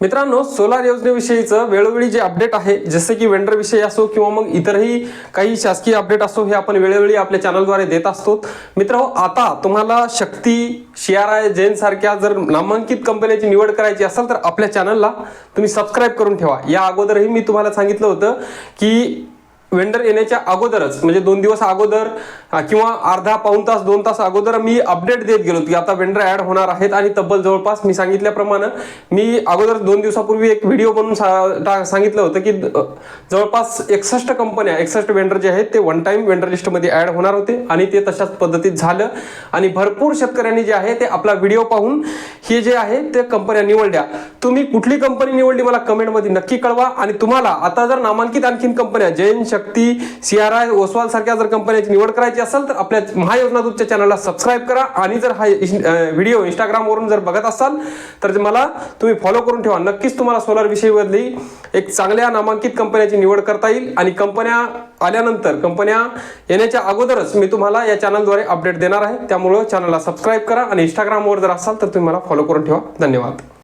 मित्रांनो सोलार योजनेविषयीचं वेळोवेळी जे अपडेट आहे जसे की वेंडर विषयी असो किंवा मग इतरही काही शासकीय अपडेट असो हे आपण वेळोवेळी आपल्या चॅनलद्वारे देत असतो. मित्र आता तुम्हाला Shakti C R I Jain सारख्या जर नामांकित कंपन्याची निवड करायची असेल तर आपल्या चॅनलला तुम्ही सबस्क्राईब करून ठेवा. या अगोदरही मी तुम्हाला सांगितलं होतं की वेंडर येण्याच्या अगोदरच म्हणजे दोन दिवस अगोदर किंवा अर्धा पाऊण तास दोन तास अगोदर मी अपडेट देत गेलो की आता वेंडर ऍड होणार आहेत आणि तब्बल जवळपास मी सांगितल्याप्रमाणे मी अगोदर दोन दिवसापूर्वी एक व्हिडिओ बनवून सा- टा- सांगितलं होतं की जवळपास एकसष्ट कंपन्या एकसष्ट वेंडर जे आहेत ते वन टाइम वेंडर लिस्टमध्ये ऍड होणार होते आणि ते तशाच पद्धतीत झालं. आणि भरपूर शेतकऱ्यांनी जे आहे ते आपला व्हिडिओ पाहून हे जे आहे ते कंपन्या निवडल्या. तुम्ही कुठली कंपनी निवडली मला कमेंटमध्ये नक्की कळवा. आणि तुम्हाला आता जर नामांकित आणखीन कंपन्या Jain Shakti C R I Oswal सारख्या जर कंपन्याची निवड करायची असेल तर आपल्या महायोजना दूतच्या चॅनलला सबस्क्राईब करा. आणि जर हा व्हिडिओ इंस्टाग्रामवरून जर बघत असाल तर मला तुम्ही फॉलो करून ठेवा. नक्कीच तुम्हाला सोलार विषयीवरली एक चांगल्या नामांकित कंपन्याची निवड करता येईल. आणि कंपन्या आल्यानंतर कंपन्या येण्याच्या अगोदरच मी तुम्हाला या चॅनलद्वारे अपडेट देणार आहे. त्यामुळं चॅनलला सबस्क्राईब करा. आणि इंस्टाग्रामवर जर असाल तर तुम्ही मला फॉलो फॉलो करून ठेवा. धन्यवाद.